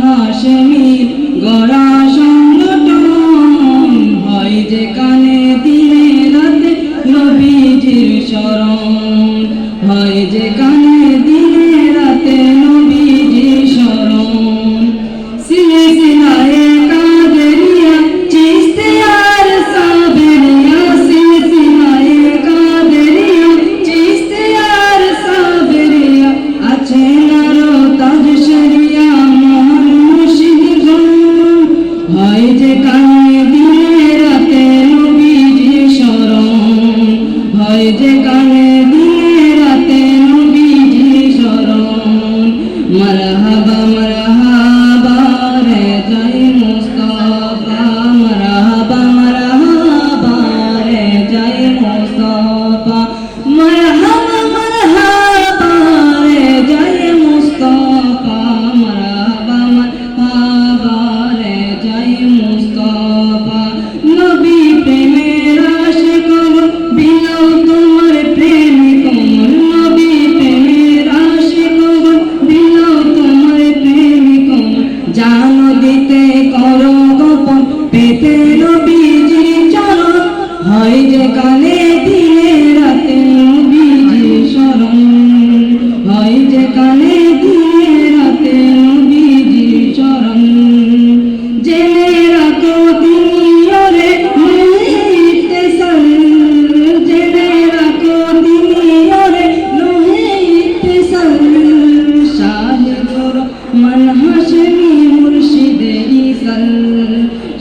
মুর্শিদ গড়া সংগঠন হয় যে কানে দিনে রাতে শরণ হয় যে কানে Jai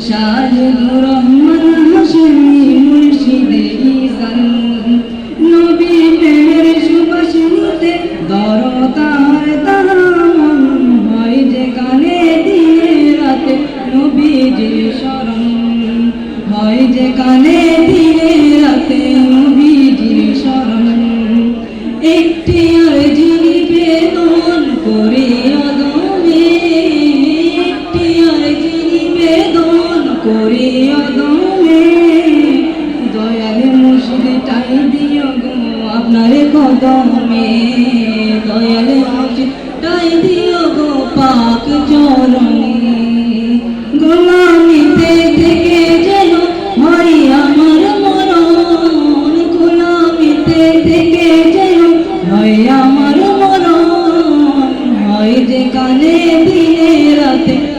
শাহিদুর রহমান হাসমি মুর্শিদে বেদন করে অদমে দয়াল মুর্শিদ টাই দিও গো আপনার কদমে। দয়াল মুর্শিদ টাই দিও গো পাক চরণে। গোলামিতে থেকে যেন হয় আমার মরণ। গোলামিতে থেকে যেন হয় আমার মরণ। হয় যে কানে দিনে রাতে